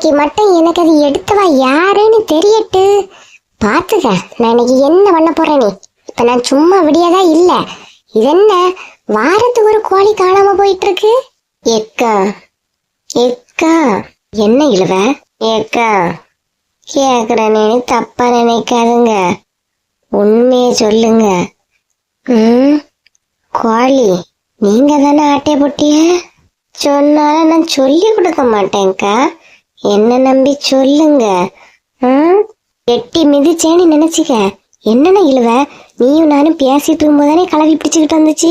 இன்னைக்கு மட்டும் எனக்கு அது எடுத்தவா யாருன்னு தெரியட்டு. பார்த்துக்க நான் இன்னைக்கு என்ன பண்ண போறேன்? நீ இப்ப நான் சும்மா விடியதா இல்ல. இது என்ன வாரத்துக்கு ஒரு கோழி காணாம போயிட்டு இருக்கு எக்கா எக்கா என்ன இழுவ? ஏக்கா கேக்குறேனே தப்பா நினைக்காதுங்க. உண்மையை சொல்லுங்க. ம் கோழி நீங்க தானே ஆட்டை போட்டிய? சொன்னாலும் நான் சொல்லி கொடுக்க மாட்டேன்க்கா. என்ன நம்பி சொல்லுங்க? ம்? எட்டி மிதிச்சேன்னு நினைச்சிக்க. என்னென்ன இழுவ? நீயும் நானும் பேசிட்டு இருக்கும்போதானே கலவி பிடிச்சுக்கிட்டு வந்துச்சு?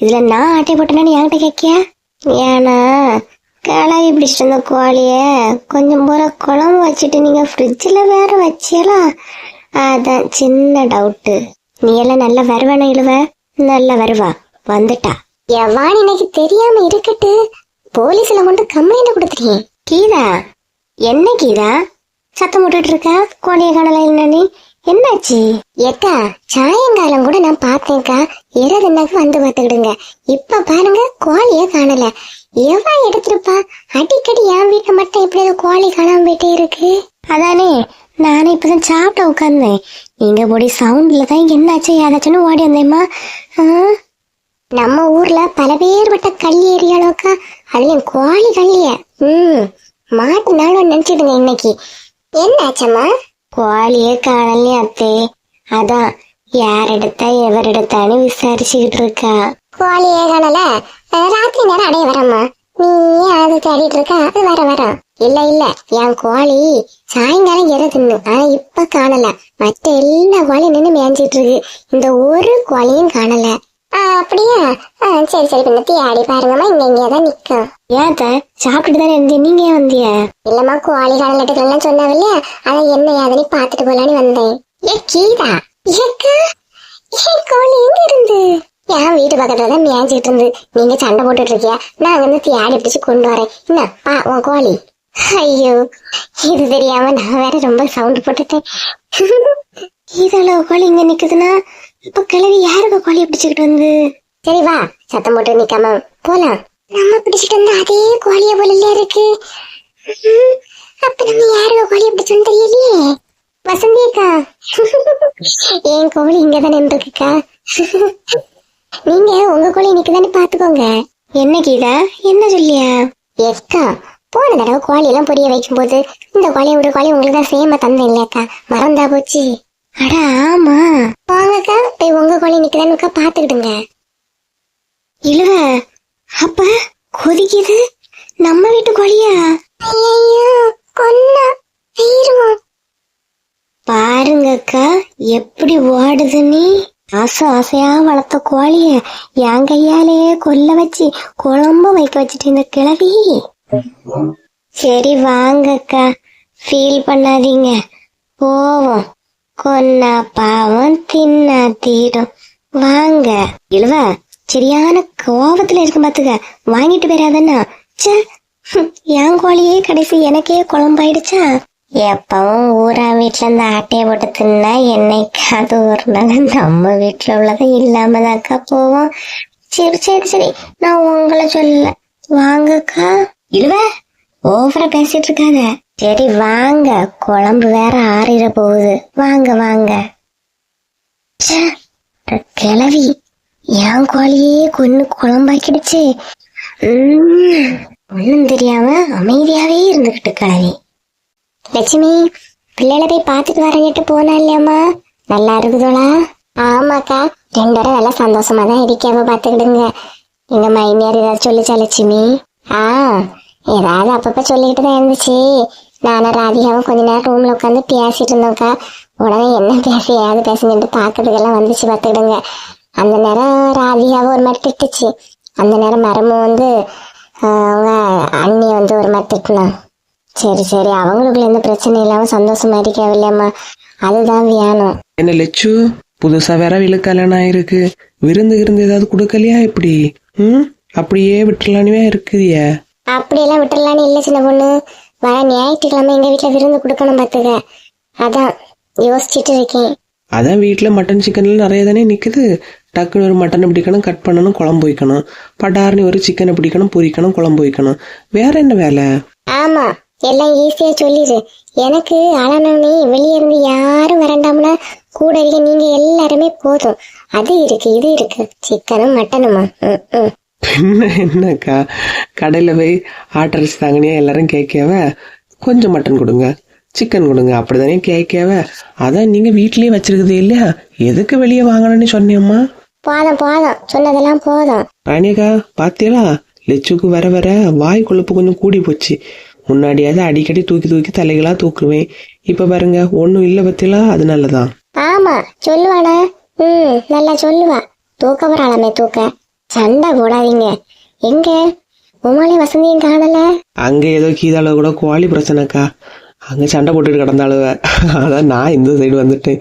இதுல நான் ஆட்டை போட்டேன்னு என்கிட்ட கேட்கியா? ஏன்னா கிளவி பிடிச்சிட்டு வந்த கோழிய கொஞ்சம் பூரா குழம்பு வச்சுட்டு நீங்க ஃப்ரிட்ஜில் வேற வச்சியலா? அதான் சின்ன டவுட்டு நீ எல்லாம் நல்லா வருவானா இழுவ? நல்லா வருவா. வந்துட்டா. எவான் எனக்கு தெரியாம இருக்கட்டு. போலீஸ்ல கொண்டு கம்ப்ளைண்ட் கொடுத்துருக்கேன் கீதா என்ன கீதா சத்தம் போட்டுட்டு இருக்க? கோழிய காணல என்னன்னு என்னாச்சு? ஏக்கா சாயங்காலம் கூட நான் பார்த்தேன்க்கா. இரவுனாக்கு வந்து பார்த்துக்கிடுங்க. இப்ப பாருங்க கோழிய காணல. எவ்வளோ எடுத்திருப்பா? அடிக்கடி என் வீட்டை மட்டும் இப்படி ஏதோ கோழி காணாம போயிட்டே இருக்கு. அதானே நானே இப்பதான் சாப்பிட உட்கார்ந்தேன். நீங்க போடி சவுண்ட்ல தான் என்னாச்சு? ஏதாச்சுன்னு ஓடி வந்தேம்மா? நம்ம ஊர்ல பல பேர்பட்ட கள்ளி ஏரியாலோக்கா அதுலயும் கோழி கள்ளிய ம். மாட்டினாலும் நினைச்சிடுங்க இன்னைக்கு. என்னாச்சம்மா? கோழியே காணலே அத்தே. அதான் யார் எடுத்தா எவர் எடுத்தான்னு விசாரிச்சுக்கிட்டு இருக்கா. கோழியே காணல. ராத்திரி நேரம் அடைய வரம்மா. நீ அது தேடிட்டு இருக்க அது வர வர. இல்ல இல்ல என் கோழி சாயங்காலம் இற தின்னு. ஆனா இப்ப காணல. மற்ற எல்லா கோழியும் நின்னு மேய்ஞ்சிட்டு இருக்கு. இந்த ஒரு கோழியும் காணல. அப்படியா? சரி சரி பின்ன தேடி பாருங்கம்மா இங்க இங்கே தான் நிக்கும். ஏன் சாப்பிட்டுட்டு தானே இருந்தீங்க நீங்க ஏன் வந்திய இல்லம்மா கோழி கடலட்டுக்கெல்லாம் சொன்னாவ இல்லையா? அதான் என்ன ஏதனி பாத்துட்டு போலான்னு வந்தேன். ஏ கீதா ஏக்கா ஏன் கோழி எங்க இருந்து? என் வீட்டு பக்கத்துல தான் மேய்ஞ்சிட்டு இருந்து. நீங்க சண்டை போட்டுட்டு இருக்கியா? நான் வந்து தேடி பிடிச்சு கொண்டு வரேன். என்ன பா உன் கோழி ஐயோ இது தெரியாம நான் வேற ரொம்ப சவுண்ட் போட்டுட்டேன். இதெல்லாம் கோழி இங்க நிக்குதுன்னா? இப்ப கிழவி யாருக்கு கோழியை பிடிச்சுக்கிட்டு வந்து? சரி வா சத்தம் போட்டு நிக்காம போலாம். நம்ம பிடிச்சிட்டு வந்த அதே கோழிய போல இருக்கு? அப்ப நம்ம யாருக்கு கோழியை பிடிச்சோன்னு தெரியலையே? வசந்தி அக்கா. என் கோழி இங்கதான் நீங்க உங்க கோழி நிக்குதானே பாத்துக்கோங்க. என்ன கீதா? என்ன சொல்லியா? எக்கா போன தடவை கோழி எல்லாம் பொரிய வைக்கும் போது இந்த கோழியை ஒரு கோழி உங்களுக்கு தான் சேம தந்தேன் இல்லையாக்கா மறந்தா போச்சு. அட ஆமா. வாங்கக்கா போய் உங்க கோழி நிக்குதானுக்கா பாத்துக்கிடுங்க. இழுவ அப்ப கொதிக்குது? நம்ம வீட்டு கோழியா? ஐயோ கொன்னா பாருங்கக்கா எப்படி ஓடுது நீ? ஆசை ஆசையா வளர்த்த கோழிய என் கையாலேயே கொல்ல வச்சு குழம்பு வைக்க வச்சுட்டு இந்த கிழவி. சரி வாங்கக்கா. ஃபீல் பண்ணாதீங்க. போவோம். கொன்னா பாவம் தின்னா தீரும். வாங்க இழுவ. சரியான கோபத்துல இருக்கும் பாத்துக்க. வாங்கிட்டு போயிடாதன்னா ச்சே என் கோழியே கடைசி எனக்கே குழம்பாயிடுச்சா? எப்பவும் ஊரா வீட்டுல இருந்து ஆட்டையை போட்டு தின்னா என்னைக்காவது ஒரு நாள் நம்ம வீட்டுல உள்ளதை இல்லாம தாக்கா போவோம். சரி சரி சரி. நான் உங்களை சொல்லல. வாங்கக்கா. இழுவ. ஓவரா பேசிட்டு இருக்காத சரி வாங்க. குழம்பு வேற ஆறிட போகுது. வாங்க வாங்க. கிளவி என் கோழியே கொன்னு குழம்பாக்கிடுச்சு. உம், ஒண்ணும் தெரியாம அமைதியாவே இருந்துகிட்டு கிளவி லட்சுமி பிள்ளைகளை போய் பார்த்துட்டு வரங்கிட்டு போனா இல்லையாம்மா? நல்லா இருக்குதோளா ஆமாக்கா ரெண்டு பேரும் நல்லா சந்தோஷமா தான் இருக்காம பார்த்துக்கிடுங்க. எங்க மைனியார் ஏதாவது சொல்லிச்சா லட்சுமி? ஆ. ஏதாவது அப்பப்ப சொல்லிக்கிட்டு தான் இருந்துச்சு. நானும் ராதிகாவும் கொஞ்ச நேரம் ரூம்ல உட்காந்து பேசிட்டு இருந்தோம்க்கா. உடனே என்ன பேசி ஏதாவது பேசுங்கன்ட்டு பார்க்கறதுக்கெல்லாம் வந்துச்சு பார்த்துக்கிடுங்க. அந்த நேரம் ராதிகாவை ஒரு மாதிரி திட்டுச்சு. அந்த நேரம் மரமும் வந்து அவங்க அண்ணியை வந்து ஒரு மாதிரி திட்டினான். சரி சரி அவங்களுக்குள்ள எந்த பிரச்சனை இல்லாம சந்தோஷமா இருக்கவில்லையம்மா அதுதான் வேணும் என்ன லெச்சு புதுசா வேற வீடு ஆயிருக்கு. விருந்து விருந்து ஏதாவது கொடுக்கலையா இப்படி? ம்? அப்படியே விட்டுலானுவே இருக்குதியே. அப்படியெல்லாம் விட்டுறலான்னு இல்லை சின்ன பொண்ணு. வர ஞாயிற்றுக்கிழமை எங்க வீட்டுல விருந்து கொடுக்கணும் பாத்துக்க. அதான் யோசிச்சுட்டு இருக்கேன். அதான் வீட்டில் மட்டன் சிக்கன்ல நிறைய தானே நிக்குது. டக்குன்னு ஒரு மட்டனை பிடிக்கணும் கட் பண்ணணும் குழம்பு வைக்கணும். பட்டார்னு ஒரு சிக்கனை பிடிக்கணும் பொரிக்கணும் குழம்பு வைக்கணும். வேற என்ன வேலை? ஆமா எல்லாம் ஈஸியா சொல்லிடு எனக்கு அழனே வெளியே இருந்து யாரும் வரண்டாம்னா கூட இருக்க நீங்க எல்லாருமே போதும். அது இருக்கு இது இருக்கு. சிக்கனும் மட்டனுமா ம், ம். என்ன என்னக்கா? கடையில் போய் ஆட்டரிசி தாங்கனியா எல்லாரும் கேட்கவ கொஞ்சம் மட்டன் கொடுங்க சிக்கன் கொடுங்க அப்படிதானே கேட்கவ? அதான் நீங்க வீட்லயே வச்சிருக்குது இல்லையா? எதுக்கு வெளியே வாங்கணும்னு சொன்னியம்மா? போதும் போதும். சொன்னதெல்லாம் போதும். ராணியக்கா பாத்தியலா லெச்சுக்கு வர வர வாய் கொழுப்பு கொஞ்சம் கூடி போச்சு. முன்னாடியாவது அடிக்கடி தூக்கி தூக்கி தலைகளா தூக்குவேன். இப்ப பாருங்க ஒண்ணும் இல்ல பத்தியலா அது நல்லதான் ஆமா சொல்லுவானா ம் நல்லா சொல்லுவா. தூக்க வராளாமே தூக்க. சண்டை போடாதீங்க. எங்க? உமாலே வசந்தியும் காணல அங்க ஏதோ கீதாள கூட கோழி பிரச்சனைக்கா. அங்க சண்டை போட்டுட்டு கிடந்தாளுவ. அதான் நான் இந்த சைடு வந்துட்டேன்.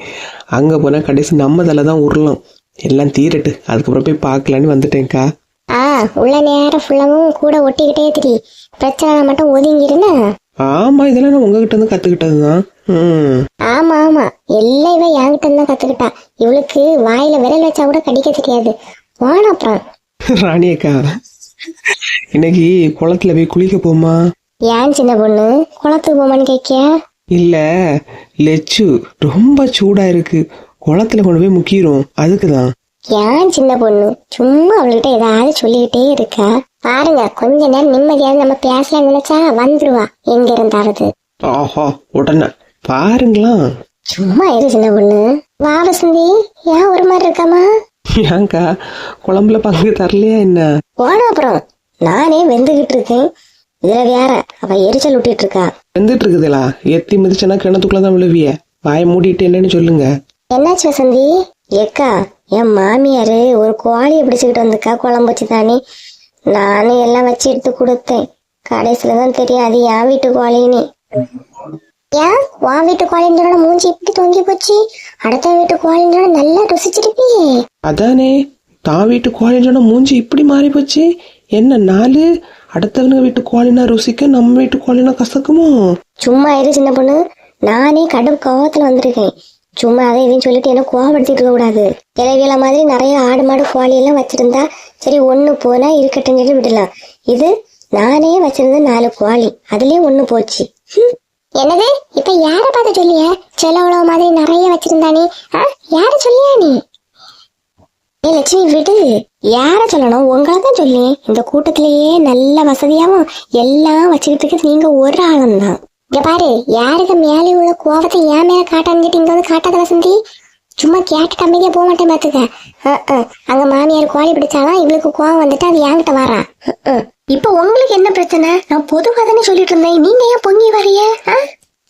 அங்க போனா கடைசி நம்ம தலை தான் உருளும். எல்லாம் தீரட்டு. அதுக்கப்புறம் போய் பார்க்கலான்னு வந்துட்டேன்க்கா. ஆ உள்ள நேரம் ஃபுல்லாவும் கூட ஒட்டிக்கிட்டே திரி. பிரச்சனை மட்டும் ஒதுங்கிருந்தா ஆமா இதெல்லாம் நான் உங்ககிட்ட இருந்து கத்துக்கிட்டதுதான். ம். ஆமா ஆமா. எல்லாம் இவ என்கிட்ட தான் கத்துக்கிட்டா. இவளுக்கு வாயில விரல் வச்சா கூட கடிக்க தெரியாது. அப்புறம். ராணி அக்கா இன்னைக்கு குளத்துல போய் குளிக்க போமா? ஏன் சின்ன பொண்ணு? குளத்துக்கு போமான்னு கேட்க இல்ல லெச்சு ரொம்ப சூடா இருக்கு. குளத்துல கொண்டு போய் முக்கிரும். அதுக்குதான். ஏன் சின்ன பொண்ணு? சும்மா அவள்கிட்ட ஏதாவது சொல்லிக்கிட்டே இருக்கா? பாருங்க கொஞ்ச நேரம் நிம்மதியாக நம்ம பேசலாம் நினைச்சா வந்துருவா. எங்க இருந்தாவது. ஆஹா உடனே. பாருங்களா சும்மா இரு சின்ன பொண்ணு. வா வசந்தி ஏன் ஒரு மாதிரி இருக்காமா? ஏன்க்கா குழம்புல பங்கு தரலையா என்ன? போன அப்புறம். நானே வெந்துகிட்டு இருக்கேன். இதுல வேற. அவ எரிச்சல் விட்டுட்டு இருக்கா. வந்துட்டு இருக்குதுலா எத்தி மிதிச்சனா கிணத்துக்குள்ளதான் விழுவிய. வாயை மூடிட்டு என்னன்னு சொல்லுங்க. என்னாச்சு வசந்தி? ஏக்கா என் மாமியாரு ஒரு கோழியை பிடிச்சுக்கிட்டு வந்துக்கா குழம்பு வச்சு தானே நானும் எல்லாம் வச்சு எடுத்து கொடுத்தேன். கடைசியில தான் தெரியும் அது என் வீட்டு கோழின்னு. ஏன் உன் வீட்டு கோழின்றோட மூஞ்சி இப்படி தொங்கி போச்சு. அடுத்த வீட்டு கோழின்றோட நல்லா ருசிச்சிருப்பியே. அதானே தான் வீட்டு கோழின்றோட மூஞ்சி இப்படி மாறி போச்சு. என்ன நாலு? அடுத்தவங்க வீட்டு கோழினா ருசிக்க நம்ம வீட்டு கோழினா கசக்குமோ? சும்மா இரு சின்ன பொண்ணு. நானே கடும் கோவத்துல வந்திருக்கேன். சும்மா அதை இதையும் சொல்லிட்டு என்ன கோவப்படுத்திட்டு இருக்க கூடாது. இலவியல மாதிரி நிறைய ஆடு மாடு கோழி எல்லாம் வச்சிருந்தா சரி ஒண்ணு போனா இருக்கட்டும் சொல்லி விடலாம். இது நானே வச்சிருந்த நாலு கோழி. அதுலயே ஒண்ணு போச்சு. என்னது? இப்ப யார பார்த்து சொல்லிய? செலவுளவு மாதிரி நிறைய வச்சிருந்தானே. ஆ? யார சொல்லியா நீ? ஏ லட்சுமி விடு. யார சொல்லணும்? உங்களை தான் சொல்லி இந்த கூட்டத்திலேயே நல்ல வசதியாவும் எல்லாம் வச்சுக்கிட்டு நீங்க ஒரு ஆளும் தான் இங்க பாரு யாருக்கு மேலே உள்ள கோபத்தை ஏன் மேல காட்டான்னு இங்க வந்து காட்டாத வசந்தி? சும்மா கேட்டுட்டு அமைதியா போக மாட்டேன் பாத்துக்க. அஹ், அங்க மாமியார் கோழி பிடிச்சாலாம் இவளுக்கு கோவம் வந்துட்டு அது என்கிட்ட வரா. அஹ், இப்ப உங்களுக்கு என்ன பிரச்சனை? நான் பொதுவா தானே சொல்லிட்டு இருந்தேன். நீங்க ஏன் பொங்கி வரைய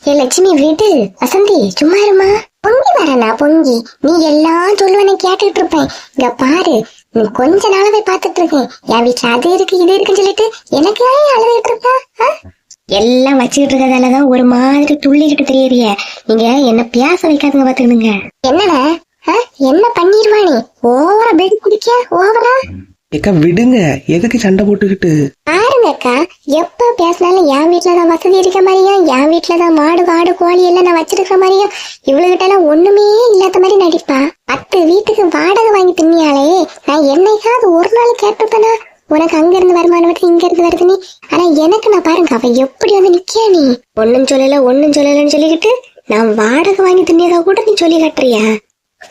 ஏ லட்சுமி விடு வசந்தி சும்மா இருமா. பொங்கி வரனா பொங்கி? நீ எல்லாம் சொல்லுவனே கேட்டுட்டு இருப்பேன். இங்க பாரு நீ கொஞ்ச நாளாவே பாத்துட்டு இருக்கேன். என் வீட்டுல அது இருக்கு இது இருக்குன்னு சொல்லிட்டு எனக்கு ஏன் அழுதுகிட்டு எல்லாம் வச்சுக்கிட்டு இருக்கறதாலதான் ஒரு மாதிரி துள்ளிக்கிட்டு தெரியறிய நீங்க என்ன பேச வைக்காதுங்க பாத்துக்கணுங்க என்னடா? என்ன பண்ணிருவா நீ? ஓவரா பெட் குடிக்க ஓவரா? ஏக்கா விடுங்க. எதுக்கு சண்டை போட்டுக்கிட்டு? பாருங்க அக்கா எப்ப பேசினாலும் என் வீட்டுலதான் வசதி இருக்க மாதிரியும் என் வீட்டுலதான் மாடு காடு கோழி எல்லாம் நான் வச்சிருக்கிற மாதிரியும் இவளுகிட்ட எல்லாம் ஒண்ணுமே இல்லாத மாதிரி நடிப்பா. பத்து வீட்டுக்கு வாடகை வாங்கி தின்னியாலே நான் என்னைக்காவது ஒரு நாள் கேட்டிருப்பேனா உனக்கு அங்க இருந்து வருமானம் வருது இங்க இருந்து வருது நீ. ஆனா எனக்கு நான் பாருங்க அவ எப்படி வந்து நிக்கியா நீ? ஒன்னும் சொல்லல ஒன்னும் சொல்லலன்னு சொல்லிக்கிட்டு நான் வாடகை வாங்கி தின்னியதா கூட நீ சொல்லி கட்டுறியா?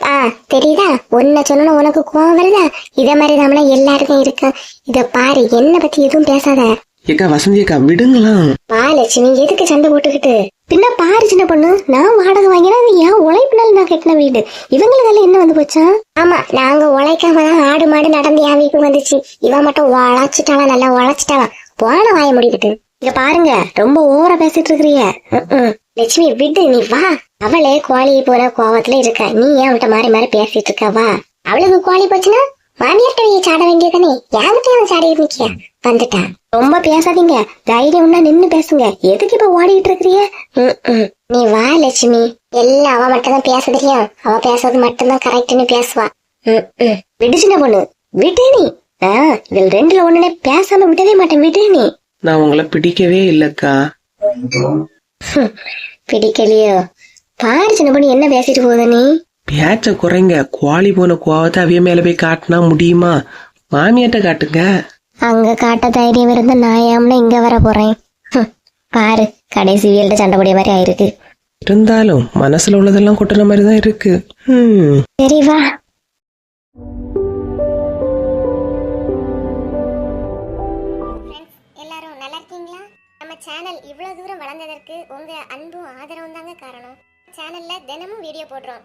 ஆ தெரியுதா? உன்னை சொல்லணும் உனக்கு கோவம் வருதா? இதே மாதிரி நம்மள எல்லாருக்கும் இருக்கு இத பாரு என்ன பத்தி எதுவும் பேசாத. ஏக்கா வசந்தி அக்கா விடுங்களாம் பா லட்சுமி எதுக்கு சண்டை போட்டுக்கிட்டு? பின்ன பாரு சின்ன பொண்ணு நான் வாடகை வாங்கினா அது என் உழைப்பினால நான் கட்டின வீடு. இவங்களுக்கு என்ன வந்து போச்சா? ஆமா நாங்க உழைக்காம தான் ஆடு மாடு நடந்து என் வீட்டுக்கு வந்துச்சு. இவன் மட்டும் உழைச்சிட்டாலாம் நல்லா உழைச்சிட்டாலாம் போன வாய முடிக்கிட்டு. இங்க பாருங்க ரொம்ப ஓவரா பேசிட்டு இருக்கிறிய லட்சுமி விடு நீ வா. அவளே கோழி போற கோவத்துல இருக்க. நீ ஏன் அவன்கிட்ட மாறி மாறி பேசிட்டு இருக்க? வா. அவளுக்கு கோழி போச்சுன்னா மாமியார்ட்ட நீ சாட வேண்டியதானே யார்கிட்ட அவன் சாடிட்டு நிக்கியா வந்துட்டா. ரொம்ப பேசாதீங்க. தைரியம்னா நின்னு பேசுங்க. எதுக்கு இப்ப ஓடிட்டு இருக்கிறிய. நீ வா லட்சுமி. எல்லாம் அவ மட்டும் தான் பேச தெரியும் அவ பேசுறது மட்டும்தான் கரெக்ட்னு பேசுவா. விடு சின்ன பொண்ணு. விடு நீ. இதுல ரெண்டுல ஒண்ணுனே பேசாம விடவே மாட்டேன். விடு நீ. நான் உங்களை பிடிக்கவே இல்லக்கா. பிடிக்கலையோ? பாரு சின்ன பொண்ணு என்ன பேசிட்டு போகுது நீ? பேச்ச குறைங்க. கோழி போன கோவத்தை அவிய மேல போய் காட்டினா முடியுமா? மாமியாட்ட காட்டுங்க. அங்க காட்ட தைரியம் இருந்தா நான் ஏம்னா இங்க வர போறேன். பாரு கடைசி வீல்ட சண்டை போடிய மாதிரி ஆயிருக்கு. இருந்தாலும் மனசுல உள்ளதெல்லாம் கொட்டுன மாதிரி தான் இருக்கு. சரி வா. எல்லாரும் நல்லா இருக்கீங்களா? நம்ம சேனல் இவ்வளவு தூரம் வளர்ந்ததற்கு உங்க அன்பும் ஆதரவும் தாங்க காரணம். சேனல்ல தினமும் வீடியோ போடுறோம்.